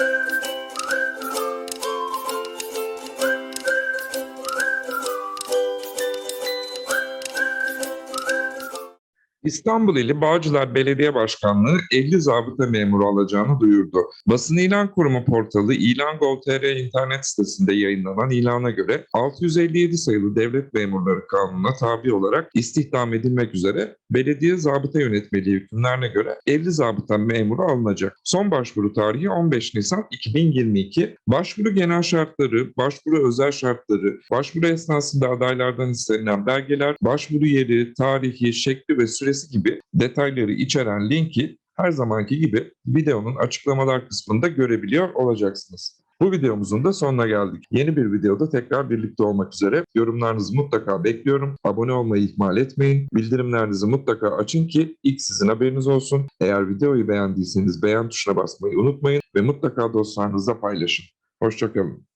Thank you. İstanbul ili Bağcılar Belediye Başkanlığı 50 zabıta memuru alacağını duyurdu. Basın İlan Kurumu portalı ilan.gov.tr internet sitesinde yayınlanan ilana göre 657 sayılı devlet memurları kanununa tabi olarak istihdam edilmek üzere belediye zabıta yönetmeliği hükümlerine göre 50 zabıta memuru alınacak. Son başvuru tarihi 15 Nisan 2022. Başvuru genel şartları, başvuru özel şartları, başvuru esnasında adaylardan istenilen belgeler, başvuru yeri, tarihi, şekli ve süresi gibi detayları içeren linki her zamanki gibi videonun açıklamalar kısmında görebiliyor olacaksınız. Bu videomuzun da sonuna geldik. Yeni bir videoda tekrar birlikte olmak üzere. Yorumlarınızı mutlaka bekliyorum. Abone olmayı ihmal etmeyin. Bildirimlerinizi mutlaka açın ki ilk sizin haberiniz olsun. Eğer videoyu beğendiyseniz beğen tuşuna basmayı unutmayın ve mutlaka dostlarınızla paylaşın. Hoşçakalın.